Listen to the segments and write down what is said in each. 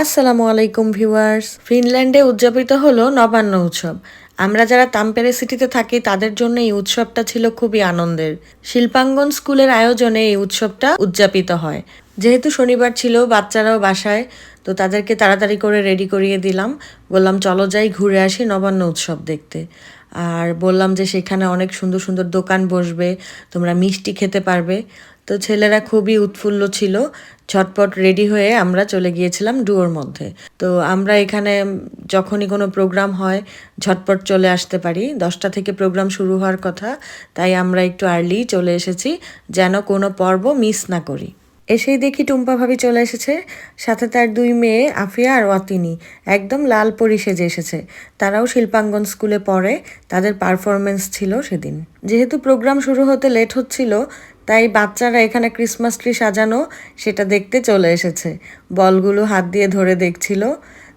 আসসালামু আলাইকুম ভিউয়ার্স। ফিনল্যান্ডে উদযাপিত হলো নবান্ন উৎসব। আমরা যারা তাম্পেরে সিটিতে থাকি, তাদের জন্য এই উৎসবটা ছিল খুবই আনন্দের। শিল্পাঙ্গন স্কুলের আয়োজনে এই উৎসবটা উদযাপিত হয়। যেহেতু শনিবার ছিল, বাচ্চারাও বাসায়, তো তাদেরকে তাড়াতাড়ি করে রেডি করিয়ে দিলাম। বললাম, চলো যাই, ঘুরে আসি নবান্ন উৎসব দেখতে। আর বললাম যে সেখানে অনেক সুন্দর সুন্দর দোকান বসবে, তোমরা মিষ্টি খেতে পারবে। তো ছেলেরা খুবই উৎফুল্ল ছিল। ছটপট রেডি হয়ে আমরা চলে গিয়েছিলাম ডুয়োর মধ্যে। তো আমরা এখানে যখনই কোনো প্রোগ্রাম হয়, ঝটপট চলে আসতে পারি। দশটা থেকে প্রোগ্রাম শুরু হওয়ার কথা, তাই আমরা একটু আর্লি চলে এসেছি, যেন কোনো পর্ব মিস না করি। এসেই দেখি টুম্পা ভাবি চলে এসেছে। সাথে তার দুই মেয়ে, আফিয়া আর ওয়াতিনি একদম লাল পরি সেজে এসেছে। তারাও শিল্পাঙ্গন স্কুলে পড়ে। তাদের পারফরমেন্স ছিল সেদিন। যেহেতু প্রোগ্রাম শুরু হতে লেট হচ্ছিল, তাই বাচ্চারা এখানে ক্রিসমাস ট্রি সাজানো সেটা দেখতে চলে এসেছে। বলগুলো হাত দিয়ে ধরে দেখছিল।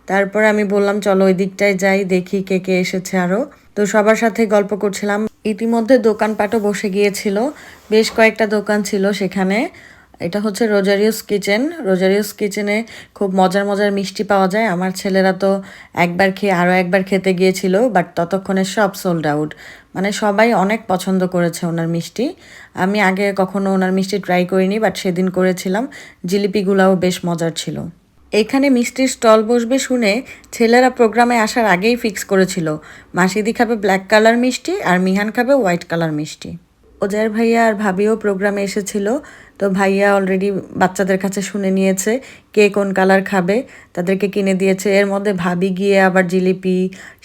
তারপরে আমি বললাম, চলো ওই দিকটায় যাই, দেখি কে কে এসেছে আরও তো সবার সাথে গল্প করছিলাম। ইতিমধ্যে দোকানপাটও বসে গিয়েছিল। বেশ কয়েকটা দোকান ছিল সেখানে। এটা হচ্ছে রোজারিউস কিচেন। রোজারিউস কিচেনে খুব মজার মজার মিষ্টি পাওয়া যায়। আমার ছেলেরা তো একবার খেয়ে আরও একবার খেতে গিয়েছিল বাট ততক্ষণে সব সোল্ড আউট মানে সবাই অনেক পছন্দ করেছে ওনার মিষ্টি। আমি আগে কখনো ওনার মিষ্টি ট্রাই করিনি বাট সেদিন করেছিলাম। জিলিপিগুলাও বেশ মজার ছিল। এখানে মিষ্টির স্টল বসবে শুনে ছেলেরা প্রোগ্রামে আসার আগেই ফিক্স করেছিল। মাসিদি খাবে ব্ল্যাক কালার মিষ্টি আর মিহান খাবে হোয়াইট কালার মিষ্টি। ওজায়ের ভাইয়া আর ভাবিও প্রোগ্রামে এসেছিল। তো ভাইয়া অলরেডি বাচ্চাদের কাছে শুনে নিয়েছে কে কোন কালার খাবে, তাদেরকে কিনে দিয়েছে। এর মধ্যে ভাবি গিয়ে আবার জিলিপি,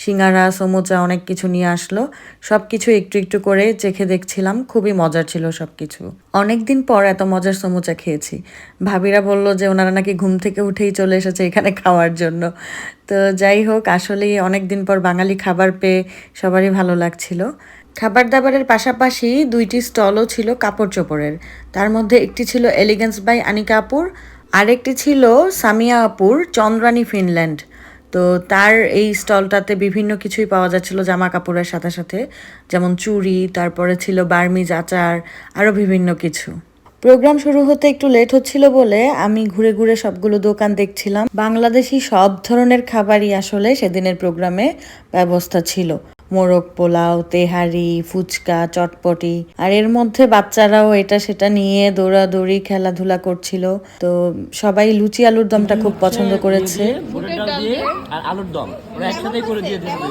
সিঙ্গারা, সমোচা অনেক কিছু নিয়ে আসলো। সব কিছু একটু একটু করে চেখে দেখছিলাম, খুবই মজার ছিল সব কিছু অনেক দিন পর এত মজার সমোচা খেয়েছি। ভাবিরা বলল যে ওনারা নাকি ঘুম থেকে উঠেই চলে এসেছে এখানে খাওয়ার জন্য। তো যাই হোক, আসলেই অনেক দিন পর বাঙালি খাবার পেয়ে সবারই ভালো লাগছিল। খাবার দাবারের পাশাপাশি দুইটি স্টলও ছিল কাপড় চোপড়ের তার মধ্যে একটি ছিল এলিগেন্স বাই আনিকা আপুর আরেকটি ছিল সামিয়া আপুর চন্দ্রানী ফিনল্যান্ড। তো তার এই স্টলটাতে বিভিন্ন কিছুই পাওয়া যাচ্ছিল জামা কাপড়ের সাথে সাথে, যেমন চুড়ি, তারপরে ছিল বার্মিজ আচার, আরও বিভিন্ন কিছু। প্রোগ্রাম শুরু হতে একটু লেট হচ্ছিল বলে আমি ঘুরে ঘুরে সবগুলো দোকান দেখছিলাম। বাংলাদেশি সব ধরনের খাবারই আসলে সেদিনের প্রোগ্রামে ব্যবস্থা ছিল। মোরগ পোলাও তেহারি ফুচকা চটপটি আর এর মধ্যে বাচ্চারাও এটা সেটা নিয়ে দৌড়াদৌড়ি খেলাধুলা করছিল তো সবাই লুচি আলুর দমটা খুব পছন্দ করেছে বুটের ডাল দিয়ে আর আলুর দম ওরা একসাথেই করে দিয়ে দিয়েছে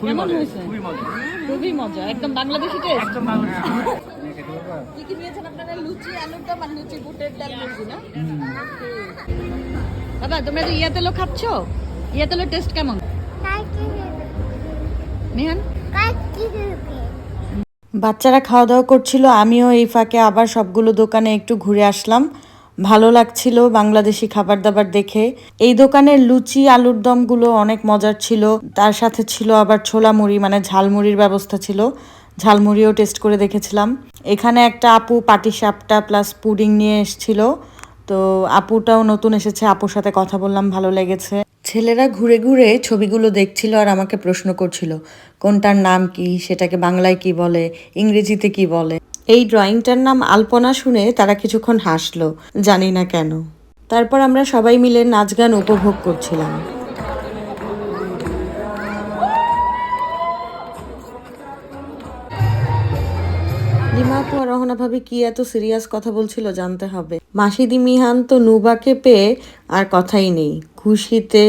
খুবই মজা খুবই মজা খুবই মজা একদম বাংলাদেশি টেস্ট একদম কি কি নিয়েছেন আপনারা লুচি আলুর দম আর লুচি বুটের ডাল লুচি না বাবা তোমরা তো ইয়াতেলো খাচ্ছ ইয়াতেলোর টেস্ট কেমন বাচ্চারা খাওয়া দাওয়া করছিল, আমিও এই ফাঁকে আবার সবগুলো দোকানে একটু ঘুরে আসলাম। ভালো লাগছিল বাংলাদেশি খাবার দাবার দেখে। এই দোকানের লুচি, আলুর দমগুলো অনেক মজার ছিল। তার সাথে ছিল আবার ছোলা মুড়ি মানে ঝালমুড়ির ব্যবস্থা ছিল। ঝালমুড়িও টেস্ট করে দেখেছিলাম। এখানে একটা আপু পাটি সাপটা প্লাস পুডিং নিয়ে এসেছিল। তো আপুটাও নতুন এসেছে, আপুর সাথে কথা বললাম, ভালো লেগেছে। ছেলেরা ঘুরে ঘুরে ছবিগুলো দেখছিল আর আমাকে প্রশ্ন করছিল, কোনটার নাম কি? সেটাকে বাংলায় কি বলে? ইংরেজিতে কি বলে? এই ড্রয়িংটার নাম আলপনা শুনে তারা কিছুক্ষণ হাসলো, জানি না কেন। তারপর আমরা সবাই মিলে নাচ গান উপভোগ করছিলাম। লিমা আপু আর রহনা ভাবি কি এত সিরিয়াস কথা বলছিল জানতে হবে। মাসিদি মিহান তো নুবাকে পেয়ে আর কথাই নেই। খুশিতে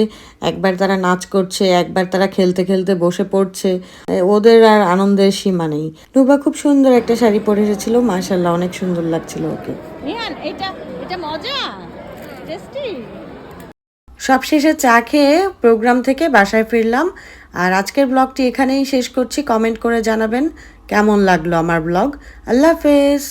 একবার তারা নাচ করছে একবার তারা খেলতে খেলতে বসে পড়ছে ওদের আর আনন্দের সীমা নেই। নুবা খুব সুন্দর একটা শাড়ি পরে এসেছিল মাশাল্লাহ অনেক সুন্দর লাগছিল ওকে। এটা এটা মজা। টেস্টি সবশেষে চা খেয়ে প্রোগ্রাম থেকে বাসায় ফিরলাম। আর আজকের ব্লগটি এখানেই শেষ করছি। কমেন্ট করে জানাবেন। কেমন লাগল আমার ব্লগ আল্লাহ হাফেজ।